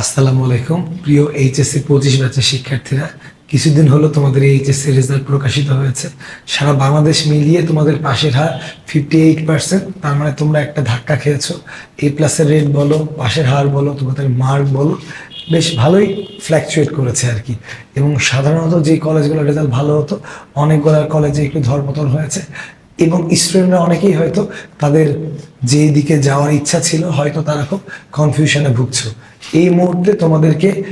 আসসালামু আলাইকুম। প্রিয় এইচএসসি পঁচিশ ব্যাচের শিক্ষার্থীরা, কিছুদিন হলো তোমাদের এইচএসসি রেজাল্ট প্রকাশিত হয়েছে। সারা বাংলাদেশ মিলিয়ে তোমাদের পাশের হার ফিফটি এইট পার্সেন্ট তার মানে তোমরা একটা ধাক্কা খেয়েছো। এ প্লাসের রেট বলো, পাশের হার বলো, তোমাদের মার্ক বলো, বেশ ভালোই ফ্ল্যাকচুয়েট করেছে আর কি এবং সাধারণত যে কলেজগুলোর রেজাল্ট ভালো হতো, অনেকগুলো কলেজে একটু ধর্মতল হয়েছে। এবং স্টুডেন্টরা অনেকেই হয়তো তাদের যে দিকে যাওয়ার ইচ্ছা ছিল, হয়তো তারা খুব কনফিউশনে ভুগছো। এই মুহূর্তে তোমাদেরকে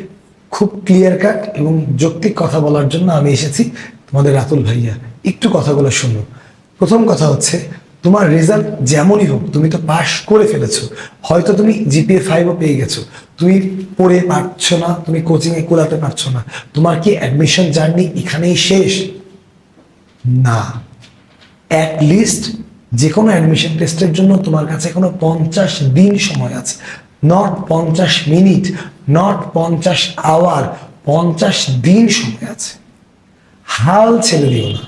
খুব ক্লিয়ার কাট এবং যৌক্তিক কথা বলার জন্য আমি এসেছি তোমাদের রাতুল ভাইয়া। একটু কথাগুলো শুনো। প্রথম কথা হচ্ছে, তোমার রেজাল্ট যেমনই হোক, তুমি তো পাশ করে ফেলেছো। হয়তো তুমি জিপিএ ফাইভও পেয়ে গেছো। তুমি পড়ে পারছ না, তুমি কোচিংয়ে কোলাতে পারছ না। তোমার কি অ্যাডমিশন জার্নি এখানেই শেষ? না। অ্যাট লিস্ট যে কোনো অ্যাডমিশন টেস্টের জন্য তোমার কাছে এখনও পঞ্চাশ দিন সময় আছে। নট পঞ্চাশ মিনিট নট পঞ্চাশ আওয়ার পঞ্চাশ দিন সময় আছে। হাল ছেড়ে দিও না।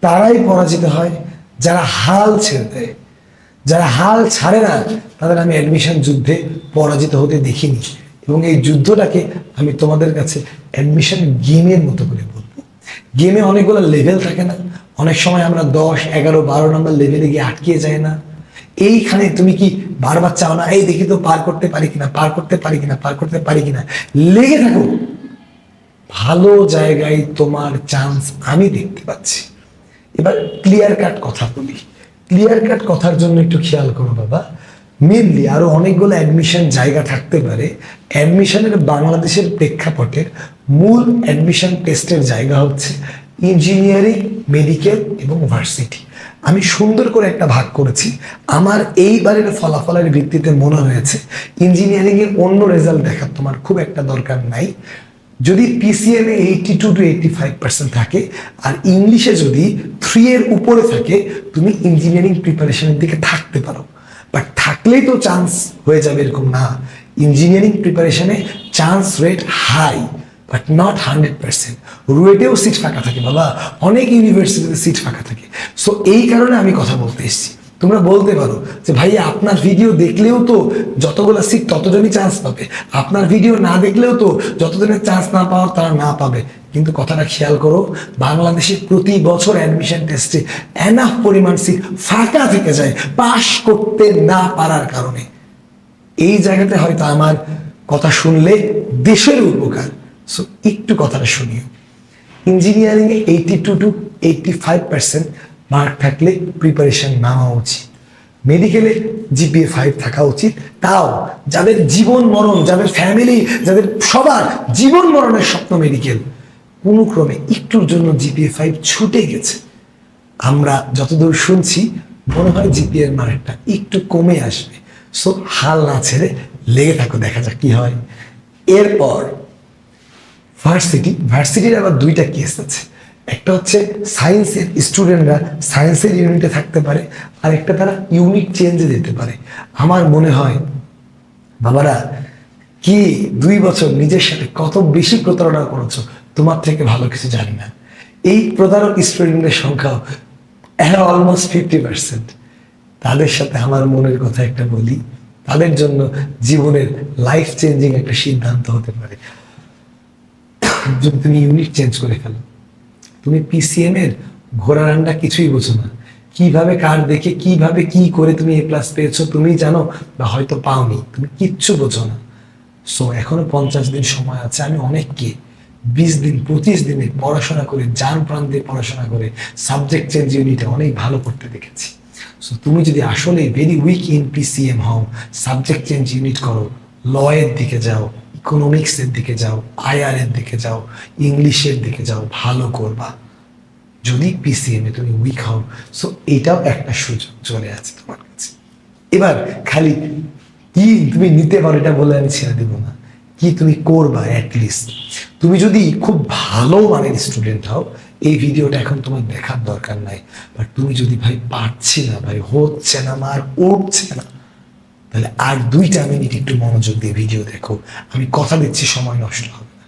তারাই পরাজিত হয়, যারা হাল ছেড়ে দেয়। যারা হাল ছাড়ে না, তাদের আমি অ্যাডমিশন যুদ্ধে পরাজিত হতে দেখিনি। এবং এই যুদ্ধটাকে আমি তোমাদের কাছে অ্যাডমিশন গেমের মতো করে বলব। গেমে অনেকগুলো লেভেল থাকে না। অনেক সময় আমরা দশ, এগারো, বারো নম্বর লেভেলে গিয়ে আটকে যাই না। এইখানে তুমি কি বারবার চাও না, এই দেখি তো পার করতে পারি কিনা, পার করতে পারি কিনা, পার করতে পারি কিনা? লেগে থাকো। ভালো জায়গায় তোমার চান্স আমি দেখতে পাচ্ছি। এবার ক্লিয়ার কাট কথা বলি। ক্লিয়ার কাট কথার জন্য একটু খেয়াল করো বাবা। মেনলি আরও অনেকগুলো অ্যাডমিশন জায়গা থাকতে পারে। অ্যাডমিশনের বাংলাদেশের প্রেক্ষাপটের মূল অ্যাডমিশন টেস্টের জায়গা হচ্ছে ইঞ্জিনিয়ারিং মেডিকেল এবং ভার্সিটি আমি সুন্দর করে একটা ভাগ করেছি। আমার এইবারের ফলাফলের ভিত্তিতে মনে হয়েছে ইঞ্জিনিয়ারিংয়ের অন্য রেজাল্ট দেখার তোমার খুব একটা দরকার নাই। যদি পিসিএমে eighty two two eighty five percent থাকে, আর ইংলিশে যদি থ্রি এর উপরে থাকে, তুমি ইঞ্জিনিয়ারিং প্রিপারেশনের দিকে থাকতে পারো। বাট থাকলেই তো চান্স হয়ে যাবে এরকম না। Engineering প্রিপারেশনে chance rate high but not hundred percent রুয়েটেও seat ফাঁকা থাকে বাবা। অনেক ইউনিভার্সিটিতে সিট ফাঁকা থাকে। সো এই কারণে আমি কথা বলতে এসেছি। তোমরা বলতে পারো যে ভাই আপনার ভিডিও দেখলেও তো যতগুলো সিট ততজনই চান্স পাবে। আপনার ভিডিও না দেখলেও তো যতজনের চান্স না পাওয়ার তারা না পাবে। কিন্তু কথাটা খেয়াল করো, বাংলাদেশে প্রতি বছর অ্যাডমিশন টেস্টে এনাফ পরিমাণ সিট ফাঁকা থেকে যায় পাশ করতে না পারার কারণে। এই জায়গাতে হয়তো আমার কথা শুনলে দেশের উপকার। সো একটু কথাটা শুনিও। ইঞ্জিনিয়ারিংয়ে eighty two two eighty five percent mark থাকলে প্রিপারেশন নেওয়া উচিত। মেডিকেলে জিপিএ ফাইভ থাকা উচিত। তাও যাদের জীবন মরণ, যাদের ফ্যামিলি যাদের সবার জীবন মরণের স্বপ্ন মেডিকেল কোনো ক্রমে একটুর জন্য জিপিএ ফাইভ ছুটে গেছে। আমরা যতদূর শুনছি, মনে হয় জিপিএর মার্কটা একটু কমে আসবে। সো হাল না ছেড়ে লেগে থাকো, দেখা যাক কি হয়। এরপর ভার্সিটি ভার্সিটির আবার দুইটা কেস আছে। একটা হচ্ছে সায়েন্সের স্টুডেন্টরা সায়েন্সের ইউনিটে থাকতে পারে, আর একটা তারা ইউনিট চেঞ্জে যেতে পারে। আমার মনে হয়, বাবারা, কি দুই বছর নিজের সাথে কত বেশি প্রতারণা করেছ, তোমার থেকে ভালো কিছু জানি না। এই প্রতারক স্টুডেন্টের সংখ্যাও অলমোস্ট ফিফটি পার্সেন্ট তাদের সাথে আমার মনের কথা একটা বলি, তাদের জন্য জীবনের লাইফ চেঞ্জিং একটা সিদ্ধান্ত হতে পারে। যদি তুমি ইউনিট চেঞ্জ করে ফেলো। তুমি পিসিএম এর ঘোড়া রান্না কিছুই বোঝো না। কীভাবে কার দেখে, কীভাবে কি করে তুমি এ প্লাস পেয়েছ তুমি জানো বা হয়তো পাওনি, তুমি কিচ্ছু বোঝো না। সো এখনও পঞ্চাশ দিন সময় আছে, আমি অনেককে বিশ দিন, পঁচিশ দিনে পড়াশোনা করে, যান প্রাণ দিয়ে পড়াশোনা করে সাবজেক্ট চেঞ্জ ইউনিটে অনেক ভালো করতে দেখেছি। সো তুমি যদি আসলে ভেরি উইক ইন পিসিএম হও সাবজেক্ট চেঞ্জ ইউনিট করো লয়ের দিকে যাও ইকোনমিক্সের দিকে যাও আইআর এর দিকে যাও ইংলিশের দিকে যাও, ভালো করবা। যদি পিসিএম এ তুমি উইক হও সো এটাও একটা সুযোগ চলে আছে তোমার কাছে। এবার খালি কি তুমি নিতে পারো এটা বলে আমি ছেড়ে দেবো না। কি তুমি করবা অ্যাটলিস্ট তুমি যদি খুব ভালো মানের স্টুডেন্ট হও, এই ভিডিওটা এখন তোমার দেখার দরকার নাই। বাট তুমি যদি ভাই পারছি না, ভাই হচ্ছে না আমার উঠছে না তাহলে আর দুইটা মিনিট একটু মনোযোগ দিয়ে ভিডিও দেখো। আমি কথা দিচ্ছি, সময় নষ্ট হবে না।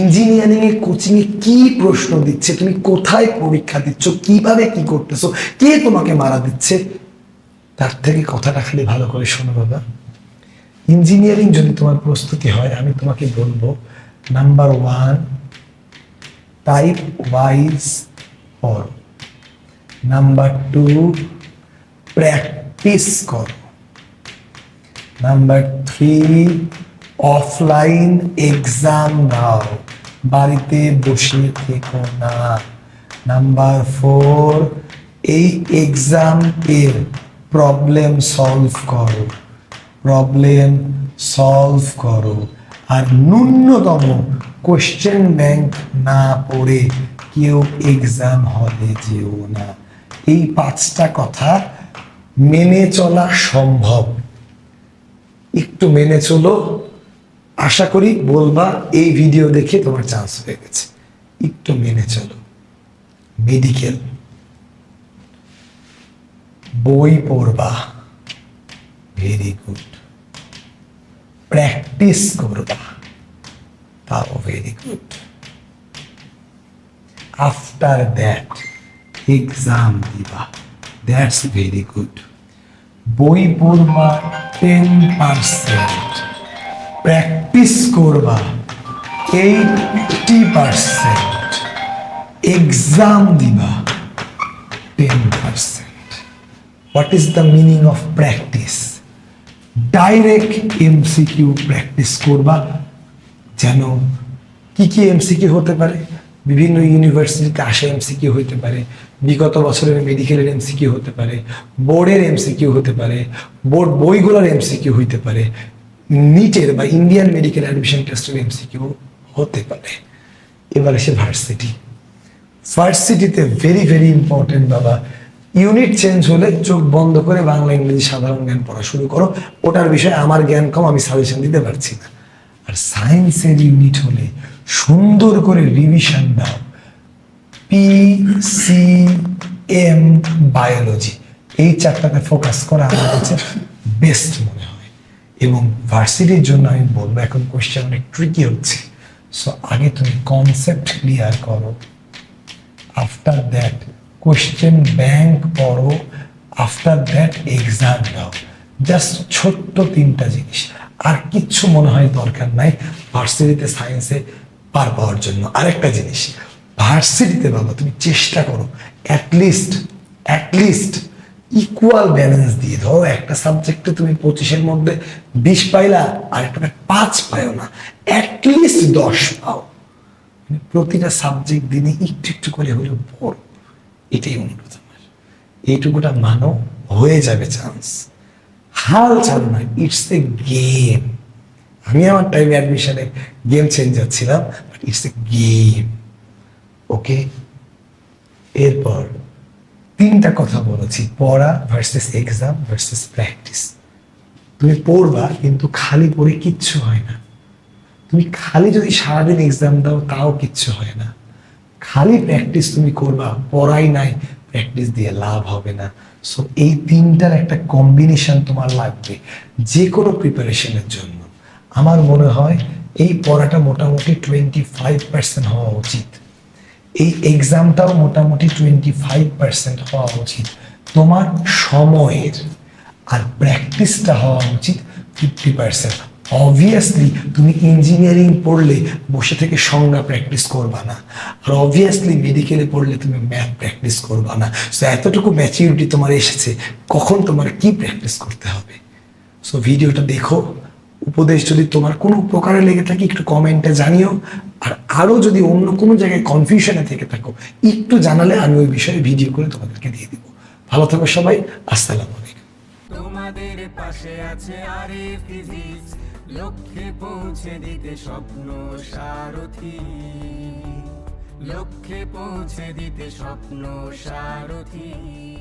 ইঞ্জিনিয়ারিং এর কোচিং এ কি প্রশ্ন দিচ্ছে? তুমি কোথায় পরীক্ষা দিচ্ছ? কীভাবে কি করতেছো? কে তোমাকে মারা দিচ্ছে? তার থেকে কথাটা খালি ভালো করে শোনো বাবা। ইঞ্জিনিয়ারিং যদি তোমার প্রস্তুতি হয়, আমি তোমাকে বলব নাম্বার ওয়ান টাইপ ওয়াইজ পড়ো নাম্বার টু প্র্যাকটিস করো। নাম্বার থ্রি অফলাইন এক্সাম দাও বাড়িতে বসে থেকো না। নাম্বার ফোর এই এক্সাম এর প্রবলেম সলভ করো। প্রবলেম সলভ করো। আর ন্যূনতম কোশ্চেন ব্যাংক না পড়ে কেউ এক্সাম হলে যেও না। এই পাঁচটা কথা মেনে চলা সম্ভব। একটু মেনে চলো। আশা করি বলবা, এই ভিডিও দেখে তোমার চান্স হয়ে গেছে। একটু মেনে চলো। মেডিকেল বই পড়বা। ভেরি গুড প্র্যাকটিস করবা। তাও very good after that exam দিবা। দ্যাটস ভেরি গুড বই পড়বা। টেন পার্সেন্ট প্র্যাকটিস করবা এইটি পার্সেন্ট এক্সাম দিবা ten percent what is the meaning of practice direct MCQ practice করবা। যেন কি কি এমসিকিউ হতে পারে? বিভিন্ন ইউনিভার্সিটিতে আসা এমসিকিউ হতে পারে, বিগত বছরের মেডিকেলের এমসিকিউ হতে পারে বোর্ডের এমসিকিউ হতে পারে বোর্ড বইগুলোর এমসিকিউ হইতে পারে নিটের বা ইন্ডিয়ান মেডিকেল অ্যাডমিশন টেস্টের এমসিকিউ হতে পারে। এবার এসে ভার্সিটি ভার্সিটিতে ভেরি ভেরি ইম্পর্টেন্ট বাবা। ইউনিট চেঞ্জ হলে চোখ বন্ধ করে বাংলা, ইংরেজি সাধারণ জ্ঞান পড়া শুরু করো। ওটার বিষয়ে আমার জ্ঞান কম, আমি সাজেশন দিতে পারছি না। আর সায়েন্সের ইউনিট হলে সুন্দর করে রিভিশন দাও পি সি এম বায়োলজি এই চারটাতে ফোকাস করা আমার কাছে বেস্ট মনে হয়। এবং ভার্সিটির জন্য আমি বলব, এখন কোশ্চেন অনেক ট্রিকি হচ্ছে। সো আগে তুমি কনসেপ্ট ক্লিয়ার করো। আফটার দ্যাট কোশ্চেন ব্যাংক পড়ো। আফটার দ্যাট এক্সাম দাও জাস্ট ছোট্ট তিনটা জিনিস। আর কিচ্ছু মনে হয় দরকার নাই। ভার্সিটিতে সায়েন্সে পার পাওয়ার জন্য। আরেকটা জিনিস, ভার্সিটিতে বাবা তুমি চেষ্টা করো অ্যাটলিস্ট অ্যাটলিস্ট ইকুয়াল ব্যালেন্স দিয়ে ধরো। একটা সাবজেক্টে তুমি পঁচিশের মধ্যে বিশ পাইলা আর একটা পাঁচ পাইও না। অ্যাটলিস্ট দশ পাও। মানে প্রতিটা সাবজেক্ট দিনে একটু একটু করে হলেও পড়ো এটাই অনুরোধ আমার। এইটুকুটা মানো, হয়ে যাবে চান্স হাল চালু নয় ইটস এ গেম আমি আমার টাইমে অ্যাডমিশনে গেম চেঞ্জার ছিলাম ইটস এ গেম ওকে এরপর তিনটা কথা বলেছি, পড়া ভার্সেস এক্সাম ভার্সেস প্র্যাকটিস তুমি পড়বা, কিন্তু খালি পড়ে কিচ্ছু হয় না। তুমি খালি যদি সারাদিন এক্সাম দাও, তাও কিচ্ছু হয় না। খালি প্র্যাকটিস তুমি করবা, পড়াই নাই প্র্যাকটিস দিয়ে লাভ হবে না। সো এই তিনটার একটা কম্বিনেশন তোমার লাগবে যে কোনো প্রিপারেশনের জন্য। আমার মনে হয় এই পড়াটা মোটামুটি টোয়েন্টি ফাইভ পার্সেন্ট হওয়া উচিত। এই এক্সামটাও মোটামুটি টোয়েন্টি ফাইভ পার্সেন্ট হওয়া উচিত। তোমার সময়ের আর প্র্যাকটিসটা হওয়া উচিত ফিফটি পার্সেন্ট অবভিয়াসলি তুমি ইঞ্জিনিয়ারিং পড়লে বসে থেকে সংজ্ঞা প্র্যাকটিস করবা না। আর অবভিয়াসলি মেডিকেলে পড়লে তুমি ম্যাথ প্র্যাকটিস করবা না। সো এতটুকু ম্যাচিউরিটি তোমার এসেছে, কখন তোমার কি প্র্যাকটিস করতে হবে? সো ভিডিওটা দেখো। উপদেশ যদি তোমার কোনো উপকারে লেগে থাকে, একটু কমেন্টে জানিও। আর আরও যদি অন্য কোনো জায়গায় কনফিউশনে থেকে থাকো, একটু জানালে আমি ওই বিষয়ে ভিডিও করে তোমাদেরকে দিয়ে দিব। ভালো থাকো সবাই, আসসালামু আলাইকুম। তোমাদের পাশে আছে আরে ফিজিক্স লক্ষ্যে পৌঁছে দিতে স্বপ্ন সারথি। লক্ষ্যে পৌঁছে দিতে স্বপ্ন সারথি।